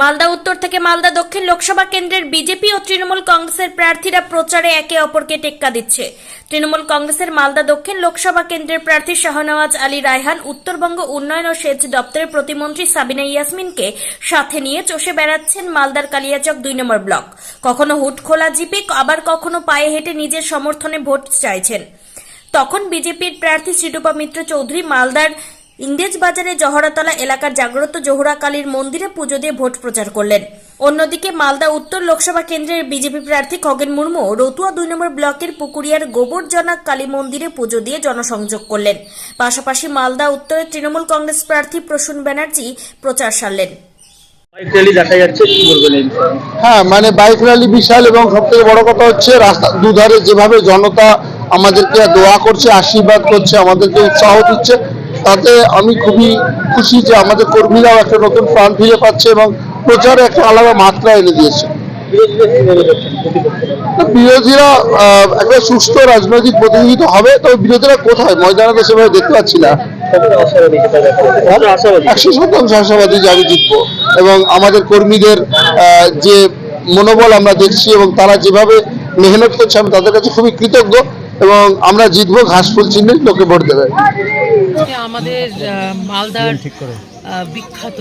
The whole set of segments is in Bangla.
মালদা উত্তর থেকে মালদা দক্ষিণ লোকসভা কেন্দ্রের বিজেপি ও তৃণমূল কংগ্রেসের প্রার্থীরা প্রচারে একে অপরকে টেক্কা দিচ্ছে। তৃণমূল কংগ্রেসের মালদা দক্ষিণ লোকসভা কেন্দ্রের প্রার্থী শাহনওয়াজ আলী রায়হান, উত্তরবঙ্গ উন্নয়ন ও সেচ দপ্তরের প্রতিমন্ত্রী সাবিনা ইয়াসমিনকে সাথে নিয়ে চষে বেড়াচ্ছেন মালদার কালিয়াচক দুই নম্বর ব্লক। কখনো হুট খোলা জিপে, আবার কখনো পায়ে হেঁটে নিজের সমর্থনে ভোট চাইছেন। তখন বিজেপির প্রার্থী শ্রীরূপা মিত্র চৌধুরী মালদার ইংরেজ বাজারে জহরাতলা এলাকার জাগ্রত জোহরা কালীর মন্দিরে পুজো দিয়ে ভোট প্রচার করলেন। অন্যদিকে মালদা উত্তর লোকসভা কেন্দ্রের বিজেপি প্রার্থী খগেন মুর্মু রতুয়া দুই নম্বর ব্লকের পুকুরিয়ার গোবরজনক কালী মন্দিরে পুজো দিয়ে জনসংযোগ করলেন। পাশাপাশি মালদা উত্তরের তৃণমূল কংগ্রেস প্রার্থী প্রসূন ব্যানার্জি প্রচার সারলেন? হ্যাঁ মানে বাইক র্যালি বিশাল এবং সব থেকে বড় কথা হচ্ছে রাস্তা দুধারে যেভাবে জনতা আমাদেরকে দোয়া করছে আশীর্বাদ করছে আমাদেরকে উৎসাহ দিচ্ছে তাতে আমি খুবই খুশি যে আমাদের কর্মীরাও একটা নতুন প্রাণ ফিরে পাচ্ছে এবং প্রচারে একটা আলাদা মাত্রা এনে দিয়েছে। বিরোধীরা একটা সুস্থ রাজনৈতিক প্রতিনিধিত্ব হবে, তবে বিরোধীরা কোথায়? ময়দানে তো সেভাবে দেখতে পাচ্ছি না। একশো শতাংশ আশাবাদী যে আমি জিতবো। এবং আমাদের কর্মীদের যে মনোবল আমরা দেখছি এবং তারা যেভাবে মেহনত করছে, আমি তাদের কাছে খুবই কৃতজ্ঞ। এবং আমরা জিতবো ঘাস ফুল চিহ্নে লোকে ভোট দেবে। আমাদের মালদার বিখ্যাত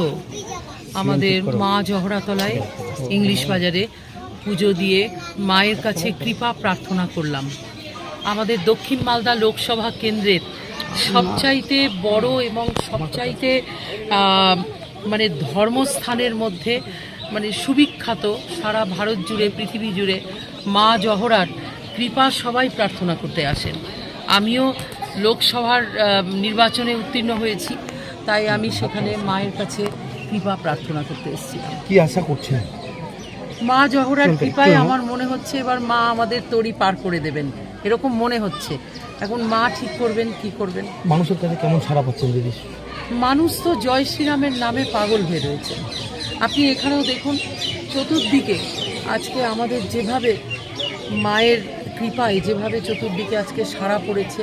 আমাদের মা জহরাতলায় ইংলিশ বাজারে পুজো দিয়ে মায়ের কাছে কৃপা প্রার্থনা করলাম। আমাদের দক্ষিণ মালদা লোকসভা কেন্দ্রের সবচাইতে বড় এবং সবচাইতে মানে ধর্মস্থানের মধ্যে মানে সুবিখ্যাত সারা ভারত জুড়ে পৃথিবী জুড়ে মা জহরার কৃপা সবাই প্রার্থনা করতে আসেন। আমিও লোকসভার নির্বাচনে উত্তীর্ণ হয়েছি তাই আমি সেখানে মায়ের কাছে কৃপা প্রার্থনা করতে এসেছিলাম। কি আশা করছেন? মা জহরার কৃপায় আমার মনে হচ্ছে এবার মা আমাদের তরি পার করে দেবেন এরকম মনে হচ্ছে। এখন মা ঠিক করবেন কি করবেন? মানুষের কাছে কেমন সারা পাচ্ছেন দিদি? মানুষ তো জয় শ্রীরামের নামে পাগল হয়ে রয়েছে। আপনি এখানেও দেখুন চতুর্দিকে আজকে আমাদের যেভাবে মায়ের কৃপায় যেভাবে চতুর্দিকে আজকে সারা পড়েছে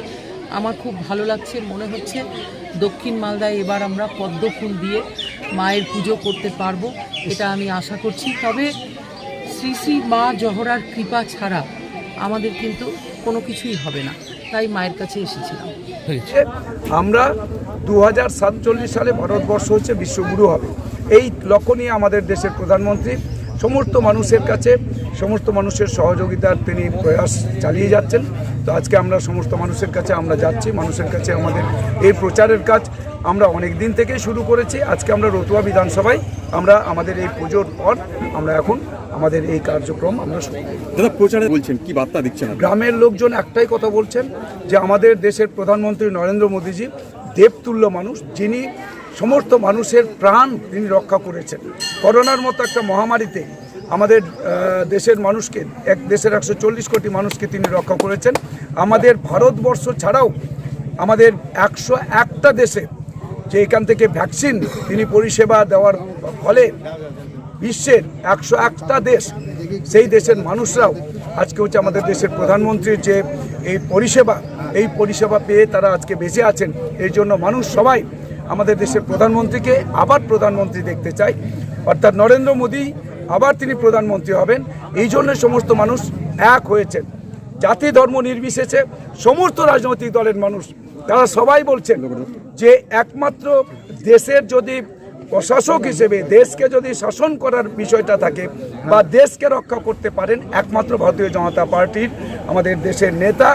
আমার খুব ভালো লাগছে মনে হচ্ছে দক্ষিণ মালদায় এবার আমরা পদ্ম ফুল দিয়ে মায়ের পুজো করতে পারব এটা আমি আশা করছি। তবে শ্রী শ্রী মা জহরার কৃপা ছাড়া আমাদের কিন্তু কোনো কিছুই হবে না তাই মায়ের কাছে এসেছিলাম। আমরা দু হাজার সাতচল্লিশ সালে ভারতবর্ষ হচ্ছে বিশ্বগুরু হবে। এই লক্ষ্য নিয়ে আমাদের দেশের প্রধানমন্ত্রী সমস্ত মানুষের কাছে সমস্ত মানুষের সহযোগিতার তিনি প্রয়াস চালিয়ে যাচ্ছেন। তো আজকে আমরা সমস্ত মানুষের কাছে আমরা যাচ্ছি মানুষের কাছে আমাদের এই প্রচারের কাজ আমরা অনেক দিন থেকেই শুরু করেছি। আজকে আমরা রতুয়া বিধানসভায় আমরা আমাদের এই পুজোর পর আমরা এখন আমাদের এই কার্যক্রম আমরা শুরু করি দাদা প্রচারে বলছেন কি বার্তা দিচ্ছেন গ্রামের লোকজন একটাই কথা বলছেন যে আমাদের দেশের প্রধানমন্ত্রী নরেন্দ্র মোদীজি দেবতুল্য মানুষ যিনি সমস্ত মানুষের প্রাণ তিনি রক্ষা করেছেন। করোনার মতো একটা মহামারীতে আমাদের দেশের মানুষকে, এক দেশের একশো চল্লিশ কোটি মানুষকে তিনি রক্ষা করেছেন। আমাদের ভারতবর্ষ ছাড়াও আমাদের একশো একটা দেশে যে এখান থেকে ভ্যাকসিন তিনি পরিষেবা দেওয়ার ফলে বিশ্বের একশো একটা দেশ, সেই দেশের মানুষরাও আজকে হচ্ছে আমাদের দেশের প্রধানমন্ত্রীর যে এই পরিষেবা এই পরিষেবা পেয়ে তারা আজকে বেঁচে আছেন। এই জন্য মানুষ সবাই আমাদের দেশের প্রধানমন্ত্রীকে আবার প্রধানমন্ত্রী দেখতে চাই। অর্থাৎ নরেন্দ্র মোদী আবার তিনি প্রধানমন্ত্রী হবেন। এই জন্য সমস্ত মানুষ এক হয়েছেন। জাতি ধর্ম নির্বিশেষে সমস্ত রাজনৈতিক দলের মানুষ, তারা সবাই বলছেন যে একমাত্র দেশের যদি প্রশাসক হিসেবে দেশকে যদি শাসন করার বিষয়টা থাকে বা দেশকে রক্ষা করতে পারেন, একমাত্র ভারতীয় জনতা পার্টির আমাদের দেশের নেতা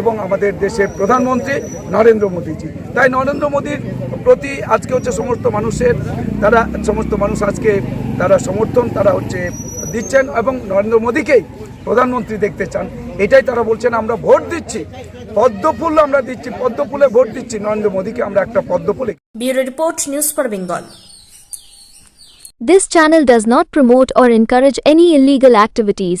এবং আমাদের দেশের প্রধানমন্ত্রী নরেন্দ্র মোদীজি। তাই নরেন্দ্র মোদীর প্রতি আজকে হচ্ছে সমস্ত মানুষের তারা সমস্ত মানুষ আজকে তারা সমর্থন তারা হচ্ছে দিচ্ছেন এবং নরেন্দ্র মোদীকেই প্রধানমন্ত্রী দেখতে চান। এটাই তারা বলছেন আমরা ভোট দিচ্ছি। পদ্মফুল আমরা দিচ্ছি পদ্মফুলে ভোট দিচ্ছি। নরেন্দ্র মোদীকে আমরা একটা পদ্মফুলে bureau report news for Bengal. This channel does not promote or encourage any illegal activities.